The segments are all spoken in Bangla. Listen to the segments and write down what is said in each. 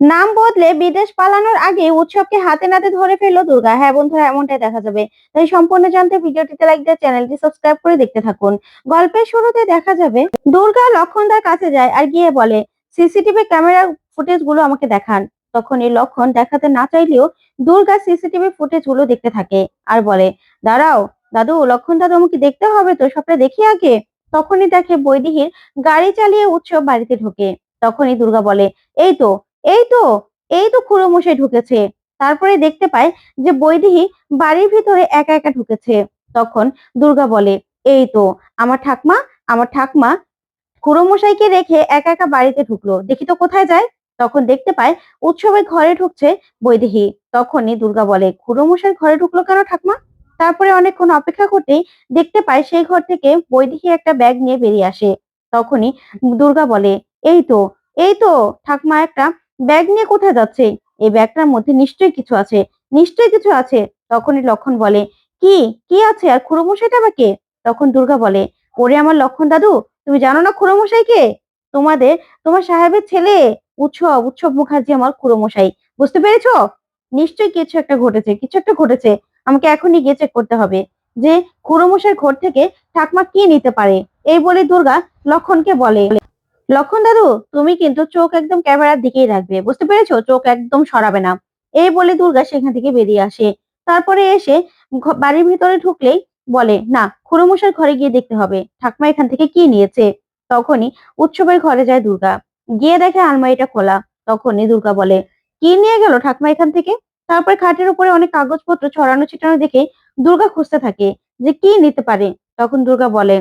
নাম বদলে বিদেশ পালানোর আগে উৎসবকে হাতে নাতে ধরে ফেলল দুর্গা। হ্যাঁ বন্ধুরা, এমনটাই দেখা যাবে। তাই সম্পূর্ণ জানতে ভিডিওটিতে লাইক দিয়ে চ্যানেলটি সাবস্ক্রাইব করে দেখতে থাকুন। গল্পের শুরুতে দেখা যাবে, দুর্গা লক্ষণদার কাছে যায় আর গিয়ে বলে, সিসিটিভি ক্যামেরা ফুটেজগুলো আমাকে দেখান। তখন এই লক্ষণ দেখাতে না চাইলেও দুর্গা সিসিটিভি ফুটেজগুলো দেখতে থাকে আর বলে, দাঁড়াও, দাদু, লক্ষণ দাদু আমাকে দেখতে হবে তো সবটা দেখি আগে। তখনই দেখে বৈদিহীর গাড়ি চালিয়ে উৎসব বাড়িতে ঢোকে। তখনই দুর্গা বলে, এই তো এই তো এই তো খুড়ো মশাই ঢুকেছে। তারপরে দেখতে পায় যে বৈদেহী বাড়ির ভিতরে একা একা ঢুকেছে। তখন দুর্গা বলে, এই তো, আমার ঠাকমা আমার ঠাকমা। খুড়ো মশাইকে রেখে একা একা বাড়িতে ঢুকলো। দেখি তো কোথায় যায়। তখন দেখতে পায় উৎসবের ঘরে ঢুকছে বৈদেহী। তখনই দুর্গা বলে খুড়ো মশাই ঘরে ঢুকলো কেন ঠাকমা? তারপরে অনেকক্ষণ অপেক্ষা করতেই দেখতে পায় সেই ঘর থেকে বৈদেহী একটা ব্যাগ নিয়ে বেরিয়ে আসে। তখনই দুর্গা বলে, এই তো এই তো, ঠাকমা একটা ব্যাগ নিয়ে কোথায় যাচ্ছে? এই ব্যাগটার মধ্যে নিশ্চয়ই কিছু আছে। নিশ্চয়ই কিছু আছে। তখনই লক্ষণ বলে, কি? কি আছে? আর খুড়োমশাইটা বা কে তখন দুর্গা বলে, ওরে আমার লক্ষণ দাদু, তুমি জানো না খুড়োমশাই কে তোমাদের, তোমার সাহেবের ছেলে, উৎসব উৎসব মুখার্জি আমার খুড়োমশাই। বুঝতে পেরেছ? নিশ্চয়ই কিছু একটা ঘটেছে, কিছু একটা ঘটেছে। আমাকে এখনই গিয়ে চেক করতে হবে যে খুড়োমশাই ঘর থেকে ঠাকমা কি নিতে পারে? এই বলে দুর্গা লক্ষণকে বলে লক্ষণ দাদু, তুমি কিন্তু চোখ একদম ক্যামেরার দিকেই রাখবে, বুঝতে পেরেছ? চোখ একদম সরাবে না। এই বলে দুর্গা সেখান থেকে বেরিয়ে আসে। তারপরে এসে বাড়ির ভিতরে ঢুকলেই বলে, না খুড়োমশার ঘরে গিয়ে দেখতে হবে। ঠাকমা এখান থেকে কি নিয়েছে? তখনই উৎসবের ঘরে যায় দুর্গা। গিয়ে দেখে আলমারিটা খোলা। তখনই দুর্গা বলে, কি নিয়ে গেল ঠাকমা এখান থেকে? তারপরে খাটের উপরে অনেক কাগজপত্র ছড়ানো ছিটানো দেখে দুর্গা খুঁজতে থাকে যে কি নিতে পারে। তখন দুর্গা বলে,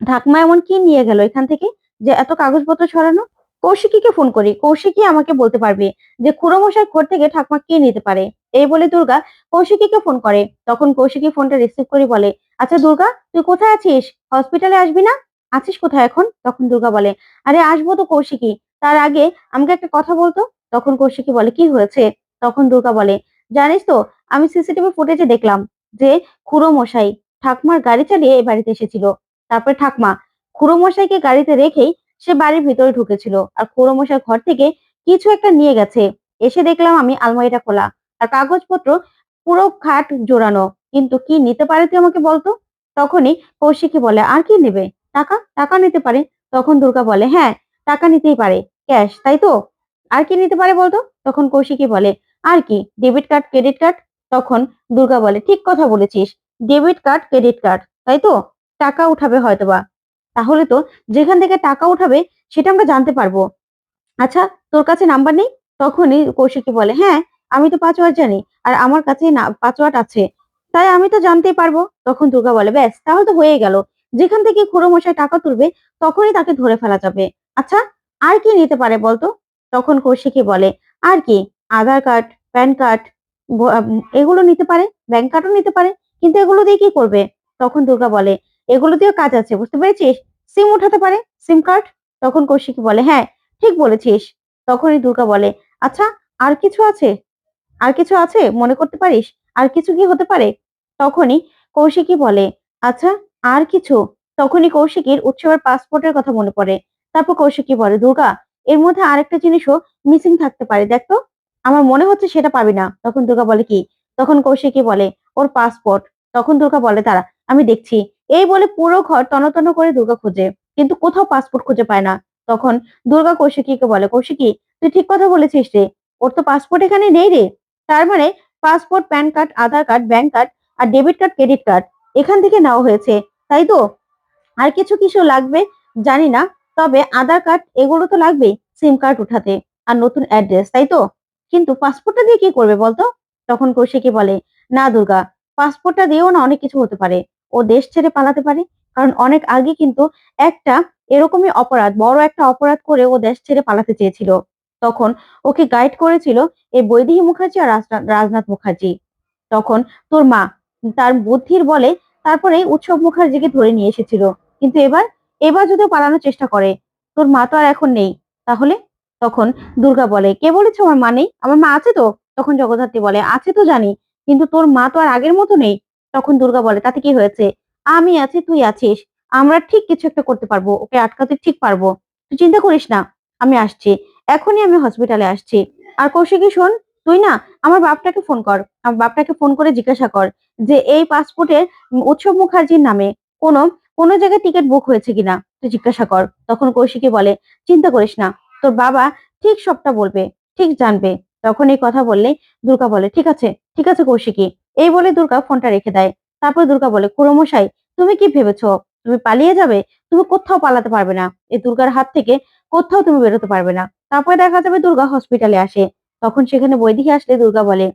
ঠাকমা এমন কি নিয়ে গেল এখান থেকে? যে এত কাগজপত্র ছড়ানো? কৌশিকীকে ফোন করি। কৌশিকী আমাকে বলতে পারবে যে খুড়োমশাই ঘর থেকে ঠাকমা কে নিতে পারে? এই বলে দুর্গা কৌশিকীকে ফোন করে। তখন কৌশিকী ফোনটা রিসিভ করে বলে আচ্ছা দুর্গা, তুই কোথায় আছিস? হসপিটালে আসবি না? আছিস কোথায় এখন? তখন দুর্গা বলে, আরে আসব তো কৌশিকী। তার আগে আমাকে একটা কথা বলতো? তখন কৌশিকী বলে, কি হয়েছে? তখন দুর্গা বলে, জানিস তো, আমি সিসিটিভি ফুটেজে দেখলাম যে খুড়ো মশাই ঠাকমার গাড়ি চালিয়ে এই বাড়িতে এসেছিল। তারপরে ঠাকমা খুড়ো মশাইকে গাড়িতে রেখেই সে বাড়ির ভিতরে ঢুকেছিল। আর খুড়ো মশাই ঘর থেকে কিছু একটা নিয়ে গেছে। এসে দেখলাম আমি আলমারিটা খোলা। আর কাগজপত্র পুরো খাট জোড়ানো। কিন্তু কি নিতে পারে তুই আমাকে বলতো? তখনই কৌশিকী বলে, আর কি নেবে? টাকা? টাকা নিতে পারে? তখন দুর্গা বলে হ্যাঁ টাকা নিতেই পারে। ক্যাশ, তাই তো? আর কি নিতে পারে বলতো? তখন কৌশিকী বলে, আর কি? Debit card, credit card? তখন দুর্গা বলে, ঠিক কথা বলেছিস। ডেবিট কার্ড, ক্রেডিট কার্ড, তাই তো? টাকা উঠাবে হয়তোবা। তাহলে তো যেখান থেকে টাকা উঠাবে সেটা আমরা জানতে পারব। আচ্ছা তোর কাছে নাম্বার নেই? তখনই কৌশিকী বলে হ্যাঁ আমি তো পাসওয়ার্ড জানি আর আমার কাছে না, পাসওয়ার্ড আছে। তাই আমি তো জানতেই পারব। তখন দুর্গা বলে, ব্যাস, তাহলে তো হয়ে গেল। যেখান থেকে খুড়ো মশাই টাকা তুলবে, তখনই তাকে ধরে ফেলা যাবে। আচ্ছা আর কি নিতে পারে বলতো? তখন কৌশিকী বলে, আর কি? আধার কার্ড, প্যান কার্ড এগুলো নিতে পারে, ব্যাংক কার্ডও নিতে পারে, কিন্তু এগুলো দিয়ে কি করবে? তখন দুর্গা বলে এগুলো দিয়েও কাজ আছে, বুঝতে পেরেছিস? সিম উঠাতে পারে সিম কার্ড তখন কৌশিকী বলে হ্যাঁ ঠিক বলেছিস। তখনই দুর্গা বলে আচ্ছা আর কিছু আছে? আর কিছু আছে? মনে করতে পারিস? আর কিছু কি হতে পারে? তখনই কৌশিকী বলে আচ্ছা আর কিছু? তখনই কৌশিকীর উৎসবের পাসপোর্টের কথা মনে পড়ে। তারপর কৌশিকী বলে, দুর্গা, এর মধ্যে আরেকটা জিনিসও মিসিং থাকতে পারে, দেখ তো। আমার মনে হচ্ছে সেটা পাবি না। তখন দুর্গা বলে, কি? তখন কৌশিকী বলে, ওর পাসপোর্ট তখন দুর্গা বলে তারা আমি দেখছি। এই বলে পুরো ঘর তন্ন করে দুর্গা খোঁজে, কিন্তু কোথাও পাসপোর্ট খুঁজে পায় না। তখন দুর্গা কৌশিকীকে বলে, কৌশিকী, তুই ঠিক কথা বলেছিস রে, ওর তো পাসপোর্ট এখানে নেই রে। তার মানে passport pan card Aadhaar card bank card আর ডেবিট কার্ড ক্রেডিট কার্ড এখান থেকে নেওয়া হয়েছে, তাই তো? আর কিছু কিছু লাগবে, জানি না, তবে আধার কার্ড এগুলো তো লাগবেই সিম কার্ড উঠাতে আর নতুন অ্যাড্রেস তাই তো? কিন্তু পাসপোর্টটা দিয়ে কি করবে বলতো? তখন কৌশিকী বলে, না দুর্গা পাসপোর্টটা দিয়েও না অনেক কিছু হতে পারে। ও দেশ ছেড়ে পালাতে পারে। কারণ অনেক আগে কিন্তু একটা এরকমই অপরাধ, বড় একটা অপরাধ করে ও দেশ ছেড়ে পালাতে চেয়েছিল। তখন ওকে গাইড করেছিল এই বৈদেহী মুখার্জি আর রাজনা- রাজনাথ মুখার্জি। তখন তোর মা তার বুদ্ধির বলে তারপরে উৎসব মুখার্জিকে ধরে নিয়ে এসেছিল। কিন্তু এবার এবার যদি পালানোর চেষ্টা করে, তোর মা তো আর এখন নেই। তাহলে? তখন দুর্গা বলে, কে বলেছে আমার মা নেই? আমার মা আছে তো? তখন জগদ্ধাত্রী বলে, আছে তো জানি, কিন্তু তোর মা তো আর আগের মতো নেই। তখন দুর্গা বলে, তাতে কি হয়েছে? আমি আছি, তুই আছিস। আমরা ঠিক কিছু একটা করতে পারব, ওকে আটকাতে ঠিক পারব। তুই চিন্তা করিস না, আমি আসছি। এখনই আমি হসপিটালে আসছি। আর কৌশিকী, শোন, তুই না আমার বাপটাকে ফোন কর। আমার বাপটাকে ফোন করে জিজ্ঞাসা কর যে, এই পাসপোর্টের উৎসব মুখার্জির নামে কোনো কোনো জায়গায় টিকিট বুক হয়েছে কিনা? তুই জিজ্ঞাসা কর। তখন কৌশিকী বলে, চিন্তা করিস না, তোর বাবা ঠিক সবটা বলবে, ঠিক জানবে। তখন এই কথা বললে দুর্গা বলে, ঠিক আছে ঠিক আছে কৌশিকী। এই বলে দুর্গা ফোনটা রেখে দেয়। তারপর দুর্গা বলে কুড়মশাই তুমি কি ভেবেছো? তুমি পালিয়ে যাবে? তুমি কোথাও পালাতে পারবে না। এই দুর্গার হাত থেকে কোথাও তুমি বেরোতে পারবে না। তারপরে দেখা যাবে দুর্গা হসপিটালে আসে। তখন সেখানে বৈদিকে আসলে দুর্গা বলে,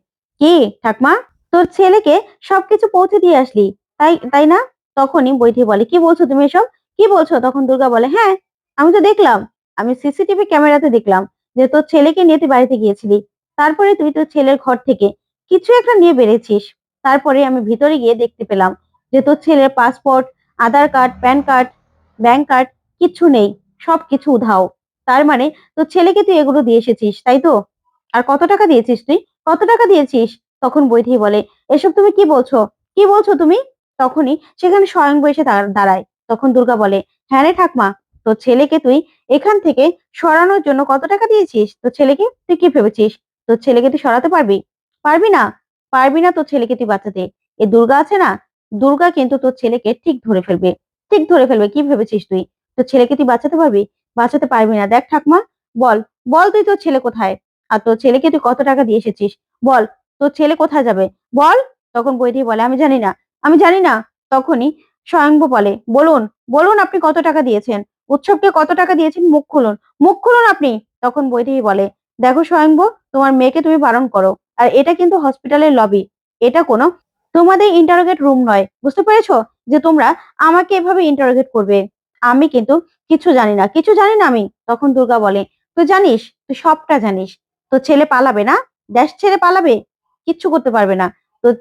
কি? ঠাকমা? তোর ছেলেকে সবকিছু পৌঁছে দিয়ে আসলি, তাই তাই না? তখনই বৈধি বলে, কি বলছো তুমি এসব? কি বলছো? তখন দুর্গা বলে হ্যাঁ আমি তো দেখলাম। আমি সিসিটিভি ক্যামেরাতে দেখলাম যে তোর ছেলেকে নিয়ে তুই বাড়িতে গিয়েছিলি। তারপরে তুই তোর ছেলের ঘর থেকে কিছু একটা নিয়ে বেড়েছিস। তারপরে আমি ভিতরে গিয়ে দেখতে পেলাম যে তোর ছেলের passport Aadhaar card pan card bank card কিচ্ছু নেই সব কিছু উধাও। তার মানে তোর ছেলেকে তুই এগুলো দিয়ে এসেছিস, তাই তো? আর কত টাকা দিয়েছিস তুই? কত টাকা দিয়েছিস? তখন বৈধি বলে, এসব তুমি কি বলছো? কি বলছো তুমি? তখনই সেখানে স্বয়ং দাঁড়- দাঁড়ায়। তখন দুর্গা বলে হ্যাঁ রে ঠাকমা, তোর ছেলেকে তুই এখান থেকে সরানোর জন্য কত টাকা দিয়েছিস? তোর ছেলেকে তুই কি ভেবেছিস? তোর ছেলেকে তুই সরাতে পারবি? পারবি না? পারবি না তোর ছেলেকে তুই বাঁচাতে। এই দুর্গা আছে না? দুর্গা কিন্তু তোর ছেলেকে ঠিক ধরে ফেলবে। ঠিক ধরে ফেলবে, কি ভেবেছিস তুই? তোর ছেলেকে তুই বাঁচাতে পারবি? বাঁচাতে পারবি না। দেখ ঠাকমা, বল বল তুই তোর ছেলে কোথায়? আর তোর ছেলেকে তুই কত টাকা দিয়ে এসেছিস? বল, তোর ছেলে কোথায় যাবে? বল। তখন বৈধি বলে, আমি জানি না, আমি জানি না। তখনই স্বয়ংভ বলে, বলুন বলুন আপনি কত টাকা দিয়েছেন? উৎসবকে কত টাকা দিয়েছেন? মুখ খুলুন মুখ খুলুন আপনি। তখন বৈধি বলে, দেখো স্বয়ংভ তোমার মেয়েকে তুমি বারণ করো। আর এটা কিন্তু হসপিটালের লবি এটা কোনো তোমাদের ইন্টারোগেট রুম নয়, বুঝতে পেরেছ? যে তোমরা আমাকে এভাবে ইন্টারোগেট করবে। আমি কিন্তু কিছু জানি না। কিছু জানি না আমি? তখন দুর্গা বলে, তুই জানিস? তুই সবটা জানিস। তোর ছেলে পালাবে না? দেশ ছেড়ে পালাবে? কিচ্ছু করতে পারবে না।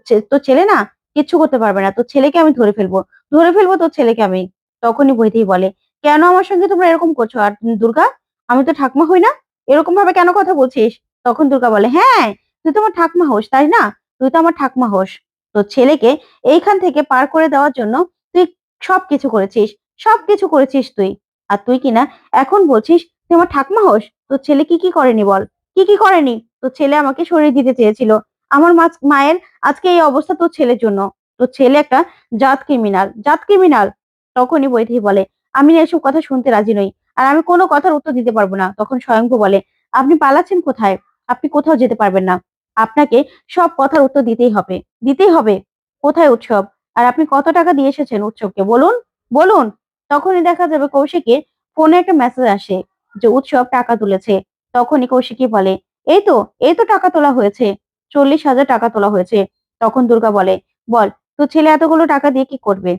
ছে- তোর ছেলে না? কিচ্ছু করতে পারবে না। তোর ছেলেকে আমি ধরে ফেলব। ধরে ফেলব তোর ছেলেকে আমি? তখনই বইতেই বলে, কেন আমার সঙ্গে তোমরা এরকম করছ? আর দুর্গা, আমি তো ঠাকমা হই না। এরকম ভাবে কেন কথা বলছিস? তখন দুর্গা বলে হ্যাঁ তুই তো আমার ঠাকমা হোস, তাই না? তুই তো আমার ঠাকমা হোস। তোর ছেলেকে এইখান থেকে পার করে দেওয়ার জন্য তুই সবকিছু করেছিস সবকিছু করেছিস তুই। আর তুই কিনা এখন বলছিস তুই আমার ঠাকমা হোস? তোর ছেলে কি কি করেনি বল? কি কি করেনি? তোর ছেলে আমাকে সরিয়ে দিতে চেয়েছিল। আমার মায়ের আজকে এই অবস্থা তোর ছেলের জন্য। তোর ছেলে একটা জাত ক্রিমিনাল জাত ক্রিমিনাল তখনই বৈধি বলে, আমি না এসব কথা শুনতে রাজি নই। আর আমি কোনো কথার উত্তর দিতে পারব না। তখন স্বয়ংভু বলে, আপনি পালাচ্ছেন কোথায়? আপনি কোথাও যেতে পারবেন না। আপনাকে সব কথার উত্তর দিতেই হবে। দিতেই হবে। কোথায় উৎসব? আর আপনি কত টাকা দিয়ে এসেছেন উৎসবকে? বলুন বলুন। তখনই দেখা যাবে কৌশিকের ফোনে একটা মেসেজ আসে যে, উৎসব টাকা তুলেছে। তখনই কৌশিকী বলে, এই তো এই তো টাকা তোলা হয়েছে। চল্লিশ হাজার টাকা তোলা হয়েছে। তখন দুর্গা বলে, বল, তোর ছেলে এতগুলো টাকা দিয়ে কি করবে?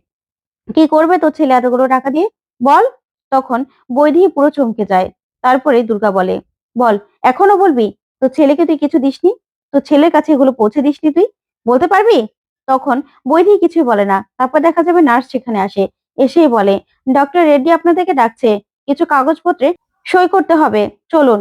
কি করবে তোর ছেলে এতগুলো টাকা দিয়ে? বল। তখন বৈধি পুরো চমকে যায়। তারপরে দুর্গা বলে, বল, এখনও বলবি? তোর ছেলেকে তুই কিছু দিসনি? তোর ছেলের কাছে এগুলো পৌঁছে দিসনি তুই? বলতে পারবি? তখন বৈধি কিছুই বলে না। তারপর দেখা যাবে নার্স সেখানে আসে। এসেই বলে, ডক্টর রেড্ডি আপনাদেরকে ডাকছে। কিছু কাগজপত্রে সই করতে হবে। চলুন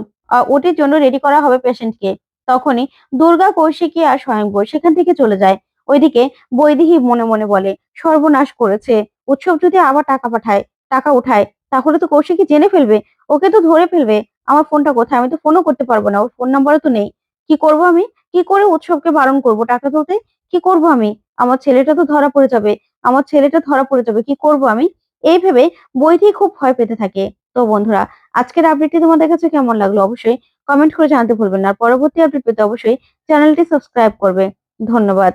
ওটির জন্য রেডি করা হবে পেশেন্টকে তখনই দুর্গা, কৌশিকী আর স্বয়ংবর সেখান থেকে চলে যায়। ওইদিকে বৈদেহী মনে মনে বলে, সর্বনাশ করেছে। উৎসব যদি আবার টাকা পাঠায়, টাকা উঠায়, তাহলে তো কৌশিকী জেনে ফেলবে। ওকে তো ধরে ফেলবে। আমার ফোনটা কোথায়? আমি তো ফোনও করতে পারব না। ওর ফোন নাম্বারও তো নেই। কি করব আমি? কি করে উৎসবকে বারণ করব? টাকা তুলতে? কি করব আমি? আমার ছেলেটা তো ধরা পড়ে যাবে। আমার ছেলেটা ধরা পড়ে যাবে। কি করব আমি? এই ভেবে বইটি খুব ভয় পেতে থাকে। তো বন্ধুরা, আজকের আপডেটটি তোমাদের কাছে কেমন লাগল অবশ্যই কমেন্ট করে জানাতে ভুলবেন না। পরবর্তী আপডেট পেতে অবশ্যই চ্যানেলটি সাবস্ক্রাইব করবে। ধন্যবাদ।